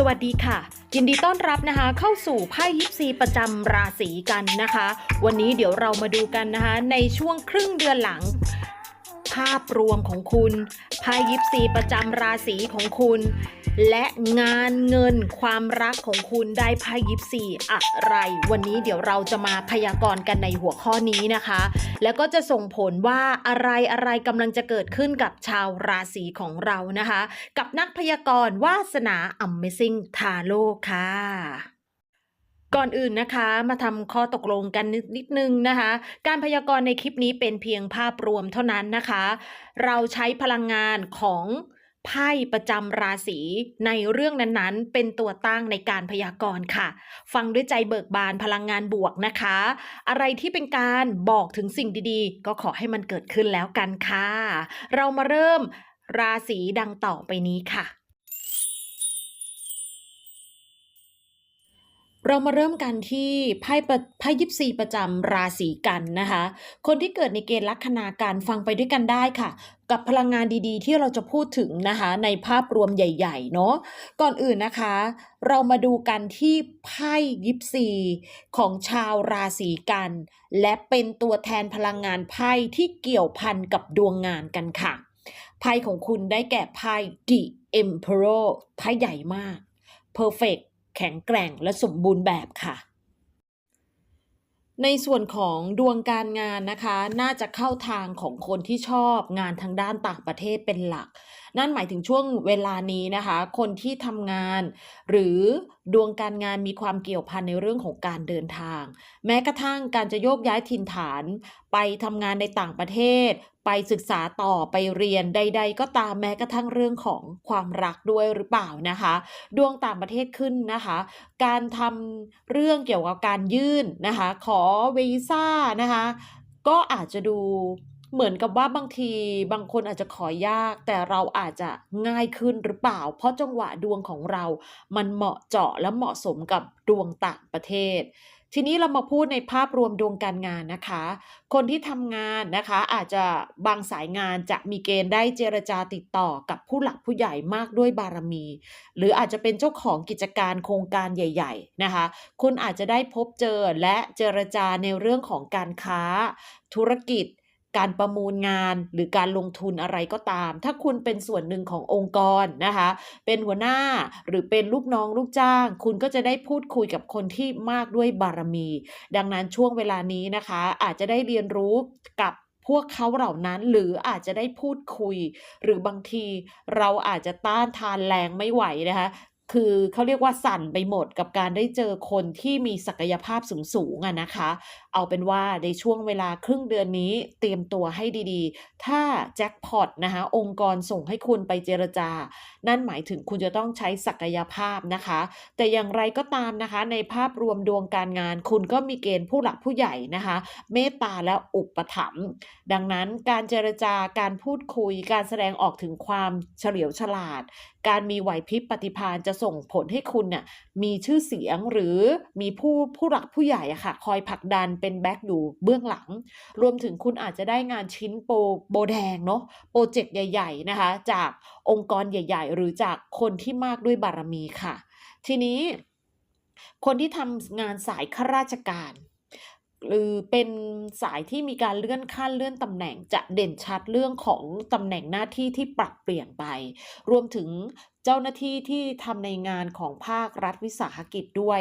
สวัสดีค่ะ ยินดีต้อนรับนะคะ เข้าสู่ไพ่ยิปซีประจำราศีกันนะคะ วันนี้เดี๋ยวเรามาดูกันนะคะ ในช่วงครึ่งเดือนหลัง ภาพรวมของคุณไพ่ยิปซีประจำราศีของคุณ และงานเงินความรักของคุณได้ไพ่ยิปซีอะไร วันนี้เดี๋ยวเราจะมาพยากรณ์กันในหัวข้อนี้นะคะ แล้วก็จะส่งผลว่าอะไรอะไรกำลังจะเกิดขึ้นกับชาวราศีของเรานะคะ กับนักพยากรณ์วาสนา Amazing t a r o ค่ะ ก่อนอื่นนะคะมาทำข้อตกลงกันนิดนึงนะคะ การพยากรณ์ในคลิปนี้เป็นเพียงภาพรวมเท่านั้นนะคะ เราใช้พลังงานของไพ่ประจำราศีในเรื่องนั้นๆ เป็นตัวตั้งในการพยากรณ์ค่ะ ฟังด้วยใจเบิกบานพลังงานบวกนะคะ อะไรที่เป็นการบอกถึงสิ่งดีๆ ก็ขอให้มันเกิดขึ้นแล้วกันค่ะ เรามาเริ่มราศีดังต่อไปนี้ค่ะ เรามาเริ่มกันที่ไพ่ไพ่ยิปซีประจำราศีกันนะคะ คนที่เกิดในเกณฑ์ลัคนาการฟังไปด้วยกันได้ค่ะ กับพลังงานดีๆ ที่เราจะพูดถึงนะคะ ในภาพรวมใหญ่ๆเนาะก่อนอื่นนะคะ เรามาดูกันที่ไพ่ยิปซีของชาวราศีกัน และเป็นตัวแทนพลังงานไพ่ที่เกี่ยวพันกับดวงงานกันค่ะไพ่ของคุณได้แก่ไพ่ The Emperor ไพ่ใหญ่มาก Perfect แข็งแกร่งและสมบูรณ์แบบค่ะ ในส่วนของดวงการงานนะคะ น่าจะเข้าทางของคนที่ชอบงานทางด้านต่างประเทศเป็นหลัก นั่นหมายถึงช่วงเวลานี้นะคะ คนที่ทำงาน หรือดวงการงานมีความเกี่ยวพันในเรื่องของการเดินทาง แม้กระทั่งการจะโยกย้ายถิ่นฐาน ไปทำงานในต่างประเทศ ไปศึกษาต่อไปเรียนใด ๆ ก็ตามแม้กระทั่งเรื่องของความรักด้วยหรือเปล่านะคะ ดวงต่างประเทศขึ้นนะคะ การทำเรื่องเกี่ยวกับการยื่นนะคะ ขอวีซ่านะคะ ก็อาจจะดู เหมือนกับว่าบางทีบางคนอาจจะขอยาก แต่เราอาจจะง่ายขึ้นหรือเปล่า เพราะจังหวะดวงของเรา มันเหมาะเจาะและเหมาะสมกับดวงต่างประเทศ ทีนี้เรามาพูดในภาพรวมดวงการงานนะคะ คนที่ทำงานนะคะ อาจจะบางสายงานจะมีเกณฑ์ได้เจรจาติดต่อกับผู้หลักผู้ใหญ่มากด้วยบารมี หรืออาจจะเป็นเจ้าของกิจการโครงการใหญ่ ๆ นะคะ คุณอาจจะได้พบเจอและเจรจาในเรื่องของการค้า ธุรกิจ การประมูลงานหรือการลงทุนอะไรก็ตาม ถ้าคุณเป็นส่วนหนึ่งขององค์กรนะคะ เป็นหัวหน้าหรือเป็นลูกน้องลูกจ้าง คุณก็จะได้พูดคุยกับคนที่มากด้วยบารมี ดังนั้นช่วงเวลานี้นะคะ อาจจะได้เรียนรู้กับพวกเขาเหล่านั้นหรืออาจจะได้พูดคุย หรือบางทีเราอาจจะต้านทานแรงไม่ไหวนะคะ คือเขาเรียกว่าสั่นไปหมดกับการได้เจอคนที่มีศักยภาพสูงๆอะนะคะ เอาเป็นว่าในช่วงเวลาครึ่งเดือนนี้เตรียมตัวให้ดีๆ ถ้าแจ็คพอตนะคะองค์กรส่งให้คุณไปเจรจา นั่นหมายถึงคุณจะต้องใช้ศักยภาพนะคะ แต่อย่างไรก็ตามนะคะ ในภาพรวมดวงการงาน คุณก็มีเกณฑ์ผู้หลักผู้ใหญ่นะคะ เมตตาและอุปถัมภ์ดังนั้นการเจรจาการพูดคุย การแสดงออกถึงความเฉลียวฉลาด การมีไหวพริบปฏิภาณจะส่งผลให้คุณน่ะมีชื่อเสียงหรือมีผู้ผู้หลักผู้ใหญ่อะค่ะ คอยผลักดันเป็นแบ็กอยู่เบื้องหลัง รวมถึงคุณอาจจะได้งานชิ้นโปรโบแดงเนาะโปรเจกต์ใหญ่ ๆนะคะ จากองค์กรใหญ่ ๆ หรือจากคนที่มากด้วยบารมีค่ะ ทีนี้คนที่ทำงานสายข้าราชการ หรือเป็นสายที่มีการเลื่อนขั้นเลื่อนตำแหน่งจะเด่นชัดเรื่องของตำแหน่งหน้าที่ที่ปรับเปลี่ยนไป รวมถึงเจ้าหน้าที่ที่ทำในงานของภาครัฐวิสาหกิจด้วย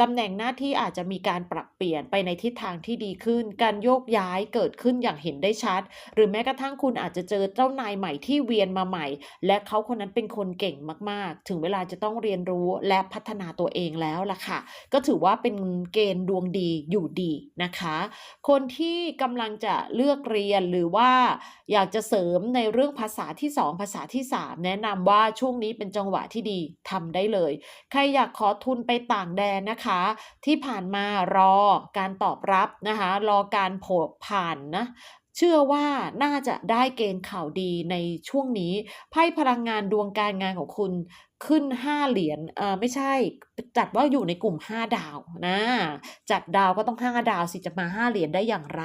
ตำแหน่งหน้าที่อาจจะมีการปรับเปลี่ยนไปในทิศทางที่ดีขึ้น การโยกย้ายเกิดขึ้นอย่างเห็นได้ชัด หรือแม้กระทั่งคุณอาจจะเจอเจ้านายใหม่ที่เวียนมาใหม่ และเขาคนนั้นเป็นคนเก่งมากๆ ถึงเวลาจะต้องเรียนรู้และพัฒนาตัวเองแล้วล่ะค่ะ ก็ถือว่าเป็นเกณฑ์ดวงดีอยู่ดีนะคะ คนที่กำลังจะเลือกเรียนหรือว่าอยากจะเสริมในเรื่องภาษาที่ 2 ภาษาที่ 3 แนะนำว่าช่วงนี้เป็นจังหวะที่ดีทำได้เลย ใครอยากขอทุนไปต่างแดนนะคะที่ผ่านมารอการตอบรับนะคะรอการโผผ่านนะเชื่อว่าน่าจะได้เกณฑ์ข่าวดีในช่วงนี้ไพ่พลังงานดวงการงานของคุณ ขึ้น 5 เหรียญเอ่อไม่ใช่ จัดว่าอยู่ในกลุ่ม 5 ดาวนะ จัดดาวก็ต้อง 5 ดาวสิจะมา 5 เหรียญได้อย่างไร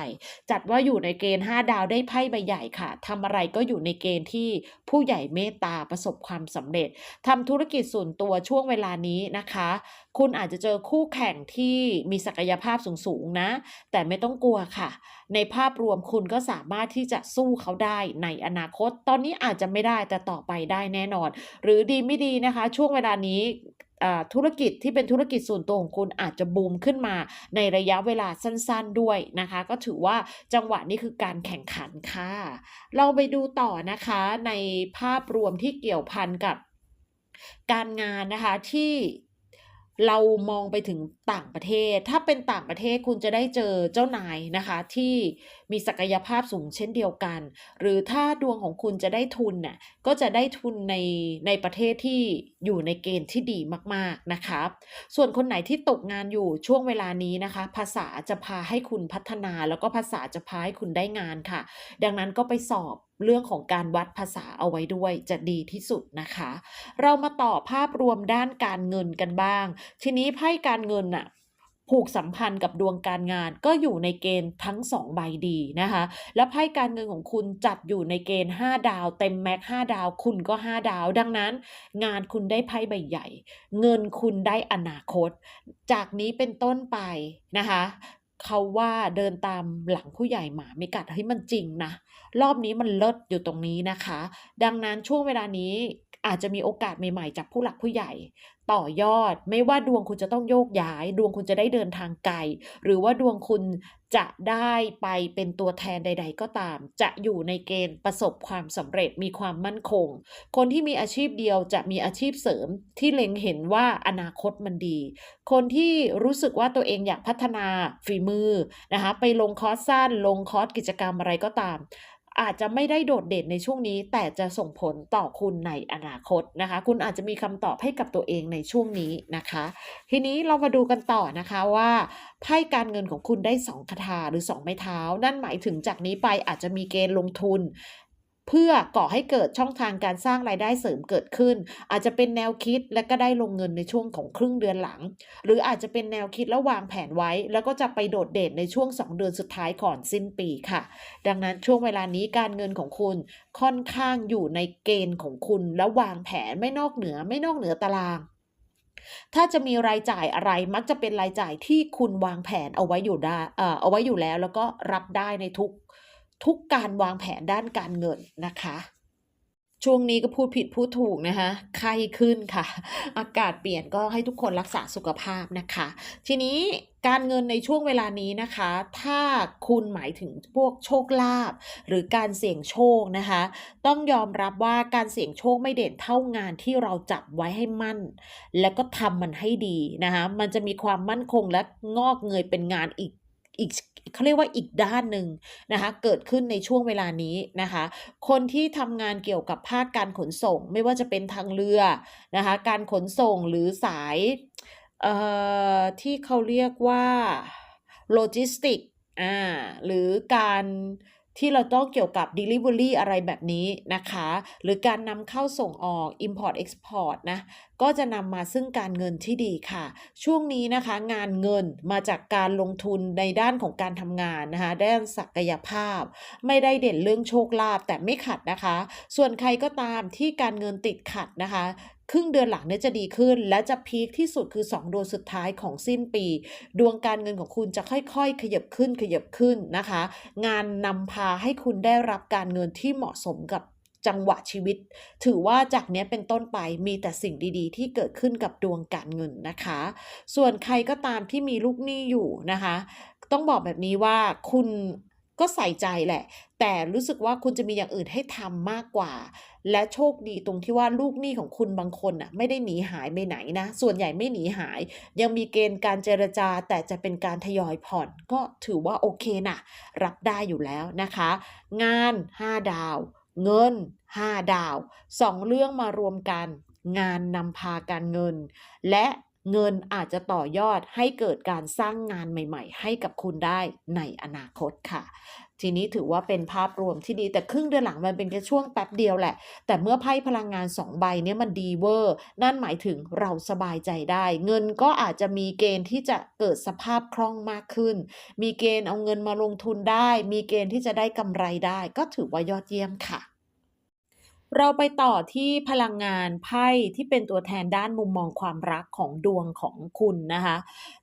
จัดว่าอยู่ในเกณฑ์ 5 ดาวได้ไพ่ใบใหญ่ค่ะทำอะไรก็อยู่ในเกณฑ์ที่ผู้ใหญ่เมตตาประสบความสำเร็จทำธุรกิจส่วนตัวช่วงเวลานี้นะคะ คุณอาจจะเจอคู่แข่งที่มีศักยภาพสูงๆนะ แต่ไม่ต้องกลัวค่ะ ในภาพรวมคุณก็สามารถที่จะสู้เขาได้ในอนาคต ตอนนี้อาจจะไม่ได้แต่ต่อไปได้แน่นอน หรือดีไม่ดีนะคะ ช่วงเวลานี้ธุรกิจที่เป็นธุรกิจส่วนตัวของคุณอาจจะบูมขึ้นมาในระยะเวลาสั้นๆด้วยนะคะ ก็ถือว่าจังหวะนี้คือการแข่งขันค่ะ เราไปดูต่อนะคะในภาพรวมที่เกี่ยวพันกับการงานนะคะที่ เรามองไปถึงต่างประเทศ ถ้าเป็นต่างประเทศคุณจะได้เจอเจ้านายนะคะ ที่มีศักยภาพสูงเช่นเดียวกัน หรือถ้าดวงของคุณจะได้ทุนน่ะก็จะได้ทุนในในประเทศที่อยู่ในเกณฑ์ที่ดีมากๆนะคะส่วนคนไหนที่ตกงานอยู่ช่วงเวลานี้นะคะ ภาษาจะพาให้คุณพัฒนา แล้วก็ภาษาจะพาให้คุณได้งานค่ะ ดังนั้นก็ไปสอบเรื่องของการวัดภาษาเอาไว้ด้วยจะดีที่สุดนะคะ เรามาต่อภาพรวมด้านการเงินกันบ้าง ทีนี้ไพ่การเงินน่ะผูกสัมพันธ์กับดวงการงานก็อยู่ในเกณฑ์ทั้ง 2 ใบดีนะคะ แล้วไพ่การเงินของคุณจัดอยู่ในเกณฑ์ 5 ดาว เต็มแม็ก5ดาว คุณก็ 5 ดาว ดังนั้น งานคุณได้ไพ่ใบใหญ่ เงินคุณได้อนาคต จากนี้เป็นต้นไปนะคะ เขาว่าเดินตามหลังผู้ใหญ่หมาไม่กัดเฮ้ยมันจริงนะ รอบนี้มันเลิศอยู่ตรงนี้นะคะ ดังนั้นช่วงเวลานี้ อาจจะมีโอกาสใหม่ๆ จากผู้หลักผู้ใหญ่ ต่อยอดไม่ว่าดวงคุณจะต้องโยกย้าย ดวงคุณจะได้เดินทางไกล หรือว่าดวงคุณจะได้ไปเป็นตัวแทนใด ๆ ก็ตาม จะอยู่ในเกณฑ์ประสบความสำเร็จมีความมั่นคง คนที่มีอาชีพเดียวจะมีอาชีพเสริมที่เล็งเห็นว่าอนาคตมันดี คนที่รู้สึกว่าตัวเองอยากพัฒนาฝีมือนะคะไปลงคอร์สสั้น ลงคอร์สกิจกรรมอะไรก็ตาม อาจจะไม่ได้โดดเด่นในช่วงนี้ แต่จะส่งผลต่อคุณในอนาคตนะคะ คุณอาจจะมีคำตอบให้กับตัวเองในช่วงนี้นะคะ ทีนี้เรามาดูกันต่อนะคะว่าไพ่การเงินของคุณได้2คาถาหรือ 2 ไม้เท้า นั่นหมายถึงจากนี้ไปอาจจะมีเกณฑ์ลงทุน เพื่อก่อให้เกิดช่องทางการสร้างรายได้เสริมเกิดขึ้น อาจจะเป็นแนวคิดและก็ได้ลงเงินในช่วงของครึ่งเดือนหลัง หรืออาจจะเป็นแนวคิดแล้ววางแผนไว้ แล้วก็จะไปโดดเด่นในช่วง 2 เดือนสุดท้ายก่อนสิ้นปีค่ะ ดังนั้นช่วงเวลานี้การเงินของคุณค่อนข้างอยู่ในเกณฑ์ของคุณ และวางแผนไม่นอกเหนือไม่นอกเหนือตารางถ้าจะมีรายจ่ายอะไรมักจะเป็นรายจ่ายที่คุณวางแผนเอาไว้อยู่ได้อ่อเอาไว้อยู่แล้ว แล้วก็รับได้ในทุก ทุกการวางแผนด้านการเงินนะคะ ช่วงนี้ก็พูดผิดพูดถูกนะคะไข้ขึ้นค่ะ อากาศเปลี่ยนก็ให้ทุกคนรักษาสุขภาพนะคะ ทีนี้การเงินในช่วงเวลานี้นะคะ ถ้าคุณหมายถึงพวกโชคลาภหรือการเสี่ยงโชคนะคะ ต้องยอมรับว่าการเสี่ยงโชคไม่เด่นเท่างานที่เราจับไว้ให้มั่น แล้วก็ทำมันให้ดีนะคะ มันจะมีความมั่นคงและงอกเงยเป็นงานอีกอีก เขาเรียกว่าอีกด้านหนึ่งนะคะเกิดขึ้นในช่วงเวลานี้นะคะ คนที่ทำงานเกี่ยวกับภาคการขนส่ง ไม่ว่าจะเป็นทางเรือนะคะการขนส่งหรือสายเอ่อที่เขาเรียกว่าโลจิสติกส์อาหรือการที่เราต้องเกี่ยวกับดิลิเวอรีอะไรแบบนี้นะคะ หรือการนำเข้าส่งออก Import-Export นะ ก็จะนำมาซึ่งการเงินที่ดีค่ะ ช่วงนี้นะคะงานเงินมาจากการลงทุนในด้านของการทำงานนะคะด้านศักยภาพ ไม่ได้เด่นเรื่องโชคลาภแต่ไม่ขัดนะคะ ส่วนใครก็ตามที่การเงินติดขัดนะคะครึ่งเดือนหลังเนี่ยจะดีขึ้น และจะพีกที่สุดคือ 2ดือนสุดท้ายของสิ้นปี ดวงการเงินของคุณจะค่อยๆ ขยับขึ้นขยับขึ้นนะคะ งานนำพาให้คุณได้รับการเงินที่เหมาะสมกับ จังหวะชีวิต ถือว่าจากนี้เป็นต้นไปมีแต่สิ่งดีๆ ที่เกิดขึ้นกับดวงการเงินนะคะ ส่วนใครก็ตามที่มีลูกหนี้อยู่นะคะ ต้องบอกแบบนี้ว่าคุณก็ใส่ใจแหละ แต่รู้สึกว่าคุณจะมีอย่างอื่นให้ทำมากกว่า และโชคดีตรงที่ว่าลูกหนี้ของคุณบางคนน่ะไม่ได้หนีหายไปไหนนะ ส่วนใหญ่ไม่หนีหาย ยังมีเกณฑ์การเจรจา แต่จะเป็นการทยอยผ่อนก็ถือว่าโอเคน่ะรับได้อยู่แล้วนะคะ งาน 5 ดาว เงิน 5 ดาว 2 เรื่องมารวมกัน งานนำพาการเงิน และ เงินอาจจะต่อยอดให้เกิดการสร้างงานใหม่ ๆ ให้กับคุณได้ในอนาคตค่ะ ทีนี้ถือว่าเป็นภาพรวมที่ดีแต่ครึ่งเดือนหลังมันเป็นแค่ช่วงแป๊บเดียวแหละ แต่เมื่อไพ่พลังงานสองใบเนี้ยมันดีเวอร์ นั่นหมายถึงเราสบายใจได้ เงินก็อาจจะมีเกณฑ์ที่จะเกิดสภาพคล่องมากขึ้น มีเกณฑ์เอาเงินมาลงทุนได้ มีเกณฑ์ที่จะได้กำไรได้ ก็ถือว่ายอดเยี่ยมค่ะ เราไปต่อที่พลังงานไพ่ที่เป็นตัวแทนด้านมุมมองความรักของดวงของคุณนะคะ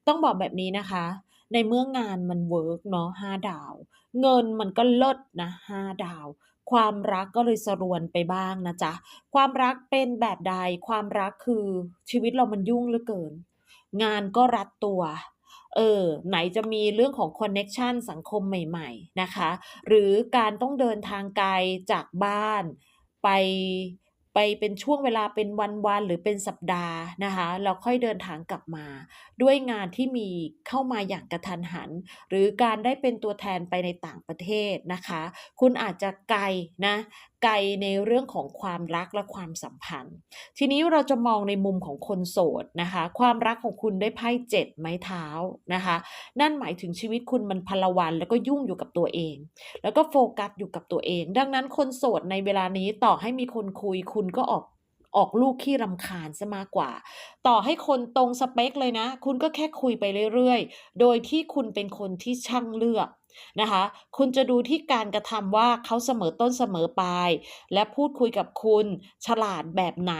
ต้องบอกแบบนี้นะคะ ในเมื่องานมันเวิร์กเนาะห้าดาว เงินมันก็เลิศนะห้าดาว ความรักก็เลยสรวนไปบ้างนะจ๊ะ ความรักเป็นแบบใด ความรักคือชีวิตเรามันยุ่งเหลือเกิน งานก็รัดตัวเออไหนจะมีเรื่องของคอนเน็ชันสังคมใหม่ ๆ นะคะ หรือการต้องเดินทางไกลจากบ้าน ไป ไปเป็นช่วงเวลาเป็นวันๆหรือเป็นสัปดาห์นะคะแล้วค่อยเดินทางกลับมา ด้วยงานที่มีเข้ามาอย่างกระทันหัน หรือการได้เป็นตัวแทนไปในต่างประเทศนะคะ คุณอาจจะไกลนะไกลในเรื่องของความรักและความสัมพันธ์ ทีนี้เราจะมองในมุมของคนโสดนะคะ ความรักของคุณได้ไพ่เจ็ดไม้เท้านะคะ นั่นหมายถึงชีวิตคุณมันพลวันแล้วก็ยุ่งอยู่กับตัวเอง แล้วก็โฟกัสอยู่กับตัวเอง ดังนั้นคนโสดในเวลานี้ต่อให้มีคนคุยคุณณก็ออกออกลูกขี้รำคาญซะมากกว่า ต่อให้คนตรงสเปคเลยนะ คุณก็แค่คุยไปเรื่อยๆ โดยที่คุณเป็นคนที่ช่างเลือก นะคะ คุณจะดูที่การกระทำว่าเขาเสมอต้นเสมอปลาย และพูดคุยกับคุณฉลาดแบบไหน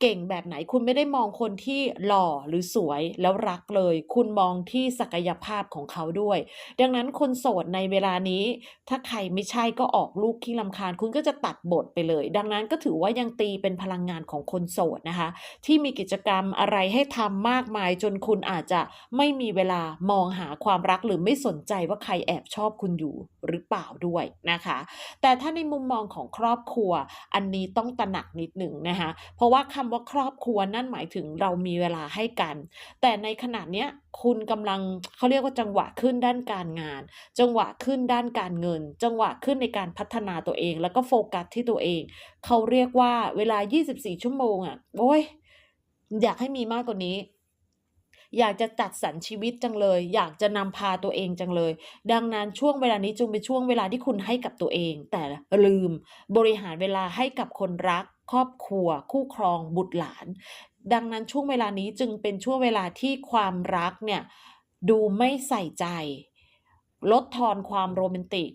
เก่งแบบไหน คุณไม่ได้มองคนที่หล่อหรือสวยแล้วรักเลย คุณมองที่ศักยภาพของเขาด้วย ดังนั้นคนโสดในเวลานี้ ถ้าใครไม่ใช่ก็ออกลูกขี้ลำคาญ คุณก็จะตัดบทไปเลย ดังนั้นก็ถือว่ายังตีเป็นพลังงานของคนโสดนะคะ ที่มีกิจกรรมอะไรให้ทำมากมายจนคุณอาจจะไม่มีเวลามองหาความรักหรือไม่สนใจว่าใครแอบชอบคุณอยู่หรือเปล่าด้วยนะคะ แต่ถ้าในมุมมองของครอบครัว อันนี้ต้องตระหนักนิดหนึ่งนะคะเพราะว่าคำว่าครอบครัวนั่นหมายถึงเรามีเวลาให้กัน แต่ในขณะเนี้ยคุณกำลังเขาเรียกว่าจังหวะขึ้นด้านการงาน จังหวะขึ้นด้านการเงิน จังหวะขึ้นในการพัฒนาตัวเอง แล้วก็โฟกัสที่ตัวเอง เขาเรียกว่าเวลา 24 ชั่วโมงอะโอ้ยอยากให้มีมากกว่านี้ อยากจะจัดสรรชีวิตจังเลย อยากจะนำพาตัวเองจังเลย ดังนั้นช่วงเวลานี้จึงเป็นช่วงเวลาที่คุณให้กับตัวเอง แต่ลืมบริหารเวลาให้กับคนรัก ครอบครัว คู่ครองบุตรหลาน ดังนั้นช่วงเวลานี้จึงเป็นช่วงเวลาที่ความรักเนี่ยดูไม่ใส่ใจ ลดทอนความโรแมนติก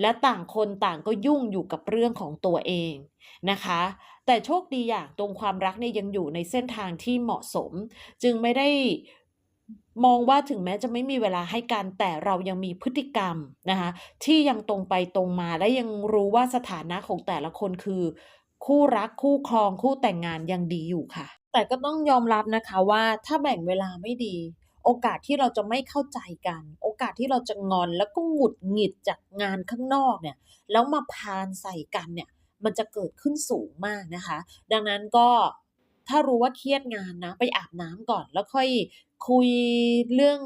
และต่างคนต่างก็ยุ่งอยู่กับเรื่องของตัวเองนะคะ แต่โชคดีอย่างตรงความรักเนี่ยยังอยู่ในเส้นทางที่เหมาะสม จึงไม่ได้มองว่าถึงแม้จะไม่มีเวลาให้กันแต่เรายังมีพฤติกรรมนะคะที่ยังตรงไปตรงมาและยังรู้ว่าสถานะของแต่ละคนคือ คู่รักคู่ครองคู่แต่งงานยังดีอยู่ค่ะ แต่ก็ต้องยอมรับนะคะว่าถ้าแบ่งเวลาไม่ดี โอกาสที่เราจะไม่เข้าใจกัน โอกาสที่เราจะงอนแล้วก็หงุดหงิดจากงานข้างนอกเนี่ยแล้วมาพานใส่กันเนี่ย มันจะเกิดขึ้นสูงมากนะคะ ดังนั้นก็ถ้ารู้ว่าเครียดงานนะ ไปอาบน้ำก่อน แล้วค่อยคุยเรื่อง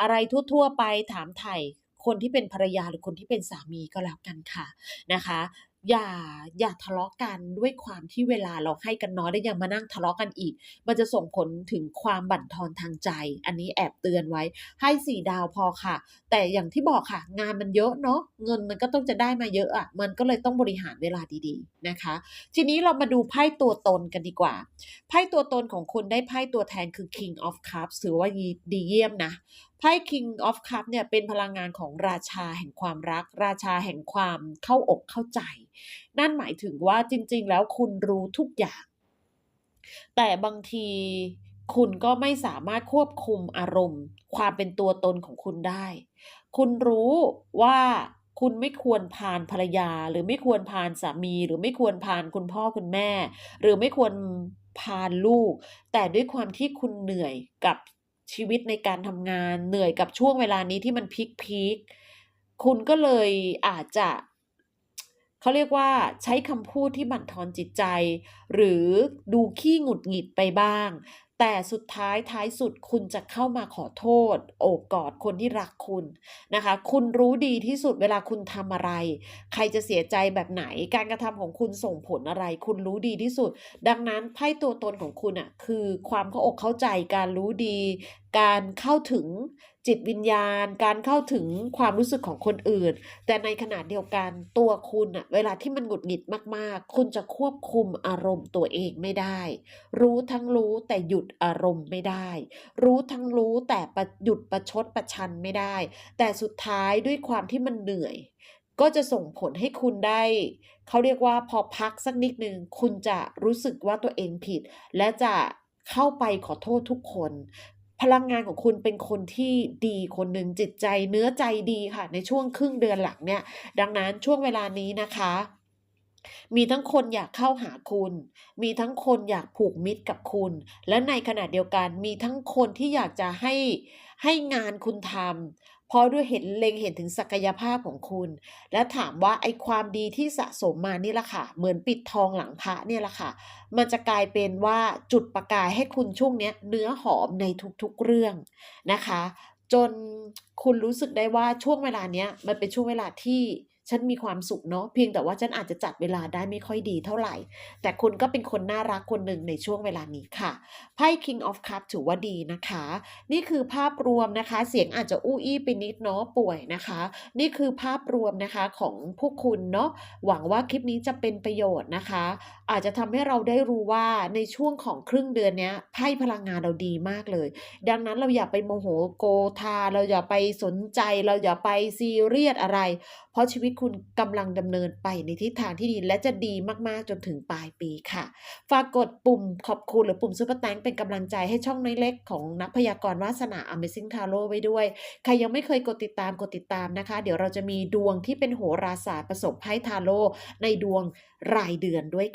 อะไรทั่วๆไปถามไถ่คนที่เป็นภรรยาหรือคนที่เป็นสามีก็แล้วกันค่ะนะคะ อย่าอย่าทะเลาะกันด้วยความที่เวลาเราให้กันน้อยแล้ยังมานั่งทะเลาะกันอีก มันจะส่งผลถึงความบั่นทอนทางใจ อันนี้แอบเตือนไว้ ให้สี่ดาวพอค่ะ แต่อย่างที่บอกค่ะ งานมันเยอะเนาะเงินมันก็ต้องจะได้มาเยอะอะ่ะ มันก็เลยต้องบริหารเวลาดีๆนะคะ ทีนี้เรามาดูไพ่ตัวตนกันดีกว่าไพ่ตัวตนของคุณได้ไพ่ตัวแทนคือ King of Cups ถือว่าดีเยี่ยมนะไพ่ King of Cups เนี่ยเป็นพลังงานของราชาแห่งความรัก ราชาแห่งความเข้าอกเข้าใจ นั่นหมายถึงว่าจริง ๆ แล้วคุณรู้ทุกอย่าง แต่บางทีคุณก็ไม่สามารถควบคุมอารมณ์ ความเป็นตัวตนของคุณได้ คุณรู้ว่าคุณไม่ควรพานภรรยา หรือไม่ควรพานสามี หรือไม่ควรพานคุณพ่อคุณแม่ หรือไม่ควรพานลูก แต่ด้วยความที่คุณเหนื่อยกับ ชีวิตในการทำงานเหนื่อยกับช่วงเวลานี้ที่มันพีคพีคคุณก็เลยอาจจะเขาเรียกว่าใช้คำพูดที่บั่นทอนจิตใจ หรือดูขี้หงุดหงิดไปบ้าง แต่สุดท้ายท้ายสุดคุณจะเข้ามาขอโทษ โอบกอดคนที่รักคุณนะคะ คุณรู้ดีที่สุดเวลาคุณทำอะไร ใครจะเสียใจแบบไหน การกระทำของคุณส่งผลอะไร คุณรู้ดีที่สุด ดังนั้นไพ่ตัวตนของคุณอะคือความเข้าอกเข้าใจการรู้ดี การเข้าถึงจิตวิญญาณ การเข้าถึงความรู้สึกของคนอื่น แต่ในขณะเดียวกันตัวคุณอะเวลาที่มันหงุดหงิดมากๆ คุณจะควบคุมอารมณ์ตัวเองไม่ได้ รู้ทั้งรู้แต่หยุดอารมณ์ไม่ได้ รู้ทั้งรู้แต่หยุดประชดประชันไม่ได้ แต่สุดท้ายด้วยความที่มันเหนื่อย ก็จะส่งผลให้คุณได้เขาเรียกว่าพอพักสักนิดหนึ่งคุณจะรู้สึกว่าตัวเองผิด และจะเข้าไปขอโทษทุกคน พลังงานของคุณเป็นคนที่ดีคนหนึ่งจิตใจเนื้อใจดีค่ะ ในช่วงครึ่งเดือนหลังเนี่ย ดังนั้นช่วงเวลานี้นะคะมีทั้งคนอยากเข้าหาคุณ มีทั้งคนอยากผูกมิตรกับคุณ และในขณะเดียวกันมีทั้งคนที่อยากจะให้ให้งานคุณทำ เพราะด้วยเห็นเล็งเห็นถึงศักยภาพของคุณ และถามว่าไอ้ความดีที่สะสมมานี่แหละค่ะ เหมือนปิดทองหลังพระเนี่ยแหละค่ะ มันจะกลายเป็นว่าจุดประกายให้คุณช่วงเนี้ยเนื้อหอมในทุกๆเรื่องนะคะ จนคุณรู้สึกได้ว่าช่วงเวลาเนี้ยมันเป็นช่วงเวลาที่ ฉันมีความสุขเนาะเพียงแต่ว่าฉันอาจจะจัดเวลาได้ไม่ค่อยดีเท่าไหร่ แต่คุณก็เป็นคนน่ารักคนหนึ่งในช่วงเวลานี้ค่ะไพ่ King of Cup ถือว่าดีนะคะ นี่คือภาพรวมนะคะ เสียงอาจจะอู้อี้ไปนิดเนาะป่วยนะคะ นี่คือภาพรวมนะคะของพวกคุณเนาะหวังว่าคลิปนี้จะเป็นประโยชน์นะคะ อาจจะทำให้เราได้รู้ว่าในช่วงของครึ่งเดือนนี้ไพ่พลังงานเราดีมากเลย ดังนั้นเราอย่าไปโมโหโกธาเราอย่าไปสนใจ เราอย่าไปซีเรียสอะไร เพราะชีวิตคุณกำลังดำเนินไปในทิศทางที่ดีและจะดีมากๆจนถึงปลายปีค่ะ ฝากกดปุ่มขอบคุณหรือปุ่มซุปเปอร์แตงเป็นกำลังใจให้ช่องน้อยเล็กของนักพยากรณ์วาสนา Amazing Tarot ไว้ด้วย ใครยังไม่เคยกดติดตามกดติดตามนะคะ เดี๋ยวเราจะมีดวงที่เป็นโหราศาสตร์ผสมไพ่ทาโร่ในดวงรายเดือนด้วย